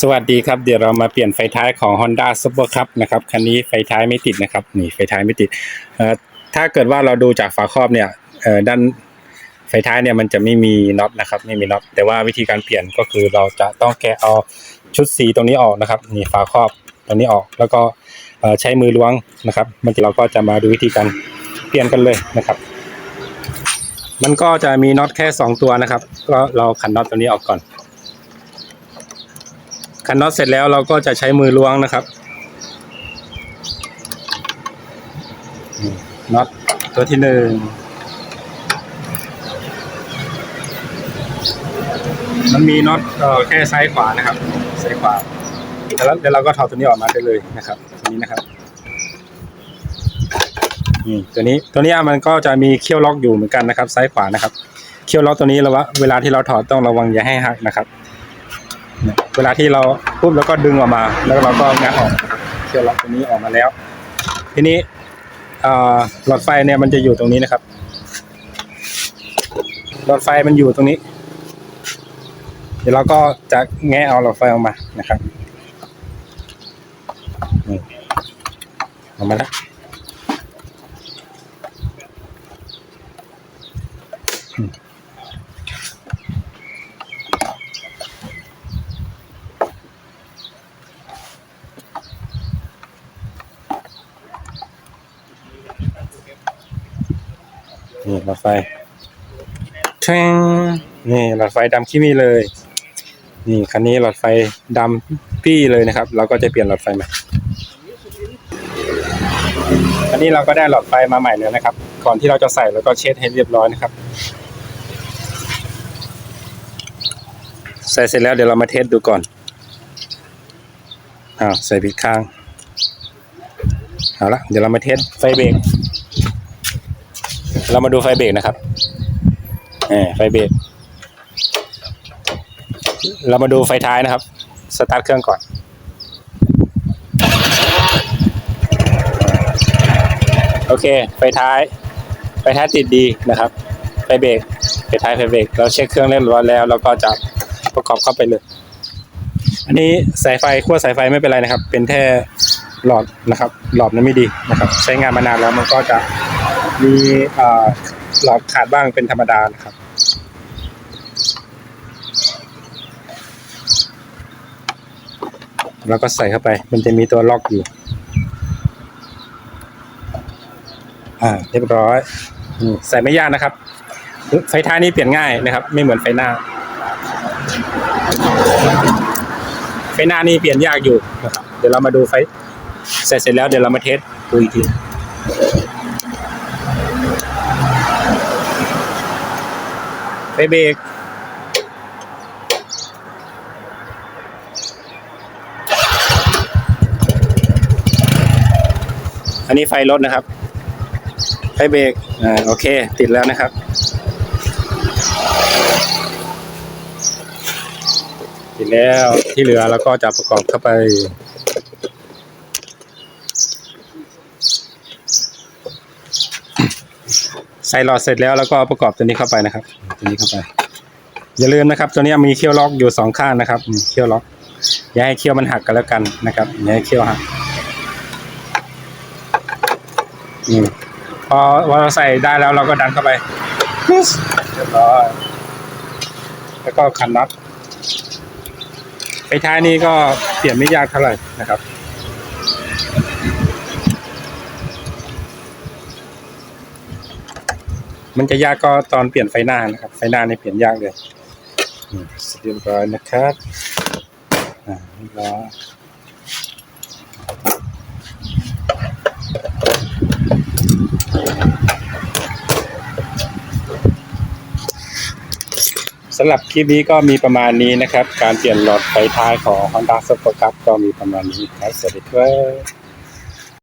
สวัสดีครับเดี๋ยวเรามาเปลี่ยนไฟท้ายของ Honda Super Cup นะครับคันนี้ไฟท้ายไม่ติดนะครับนี่ไฟท้ายไม่ติดเอ่อถ้าเกิดว่าเราดูจากฝาครอบเนี่ยเออด้านไฟท้ายเนี่ยมันจะไม่มีน็อตนะครับไม่มีน็อตแต่ว่าวิธีการเปลี่ยนก็คือเราจะต้องแกะเอาชุดสีตรงนี้ออกนะครับนี่ฝาครอบตรงนี้ออกแล้วก็ใช้มือล้วงนะครับเมื่อกี้เราก็จะมาดูวิธีการเปลี่ยนกันเลยนะครับ มันก็จะมีน็อตแค่สองตัวนะครับ ก็เราขันน็อตตัวนี้ออกก่อน ขันน็อตเสร็จแล้วเราก็จะใช้มือล้วงนะครับน็อตตัวที่หนึ่งมันมีน็อตเอ่อแค่ซ้ายขวานะครับซ้ายขวาแล้วเดี๋ยวเราก็ถอดตัวนี้ออกมาได้เลยนะครับตัวนี้นะครับนี่ตัวนี้ตัวนี้มันก็จะมีเขี้ยวล็อกอยู่เหมือนกันนะครับ ซ้ายขวานะครับเขี้ยวล็อกตัวนี้เราว่าเวลาที่เราถอดต้องระวังอย่าให้หักนะครับ เวลาที่เราปุ๊บแล้วก็ดึงออกมา แล้วเราก็งัดออกเชือกล็อกตัวนี้ออกมาแล้ว ทีนี้หลอดไฟเนี่ยมันจะอยู่ตรงนี้นะครับ หลอดไฟมันอยู่ตรงนี้ เดี๋ยวเราก็จะแงะเอาหลอดไฟออกมานะครับนี่ออกมาแล้ว นี่หลอดไฟแทงนี่หลอดไฟดำขี้มีเลย นี่คันนี้หลอดไฟดำปี้เลยนะครับ เราก็จะเปลี่ยนหลอดไฟใหม่อันนี้เราก็ได้หลอดไฟมาใหม่เลยนะครับ ก่อนที่เราจะใส่แล้วก็เช็ดให้เรียบร้อยนะครับ ใส่เสร็จแล้วเดี๋ยวเรามาเทสดูก่อนอ้าวใส่ผิดข้าง เอาละเดี๋ยวเรามาเทสไฟเบรก เรามาดูไฟเบรกนะครับไฟเบรกเรามาดูไฟท้ายนะครับ สตาร์ทเครื่องก่อน โอเค ไฟท้าย ไฟท้ายติดดีนะครับ ไฟเบรก ไฟท้ายไฟเบรก เราเช็คเครื่องเรียบร้อยแล้ว เราก็จะประกอบเข้าไปเลย อันนี้สายไฟขั้วสายไฟไม่เป็นไรนะครับ เป็นแค่หลอดนะครับ หลอดนั้นไม่ดีนะครับ ใช้งานมานานแล้วมันก็จะ มีเอ่อหลอดขาดบ้างเป็นธรรมดานะครับ แล้วก็ใส่เข้าไป มันจะมีตัวล็อกอยู่ อ่า เรียบร้อย ใส่ไม่ยากนะครับ ไฟท้ายนี่เปลี่ยนง่ายนะครับ ไม่เหมือนไฟหน้า ไฟหน้านี่เปลี่ยนยากอยู่นะครับ เดี๋ยวเรามาดูไฟใส่เสร็จแล้วเดี๋ยวเรามาเทสดูอีกที ไฟเบรกอันนี้ไฟรถนะครับ ไฟเบรกอ่าโอเค ติดแล้วนะครับ ติดแล้วที่เหลือเราก็จะประกอบเข้าไป ใส่หลอดเสร็จแล้วแล้วก็ประกอบตัวนี้เข้าไปนะครับ ตัวนี้เข้าไป อย่าลืมนะครับ ตัวนี้มีเขี้ยวล็อกอยู่สองข้างนะครับเขี้ยวล็อก อย่าให้เขี้ยวมันหักกันแล้วกันนะครับอย่าให้เขี้ยวหักอืมพอพอเราใส่ได้แล้วเราก็ดันเข้าไปเรียบร้อยแล้วก็ขันน็อตไฟท้ายนี้ก็เปลี่ยนไม่ยากเท่าไหร่นะครับ มันจะยากก็ตอนเปลี่ยนไฟหน้านะครับ ไฟหน้าในเปลี่ยนยากเลยเสร็จเรียบร้อยนะครับอ่าเรียบร้อยสำหรับคลิปนี้ก็มีประมาณนี้นะครับ การเปลี่ยนหลอดไฟท้ายของ Honda Super Cup ก็มีประมาณนี้ครับ สวัสดีครับ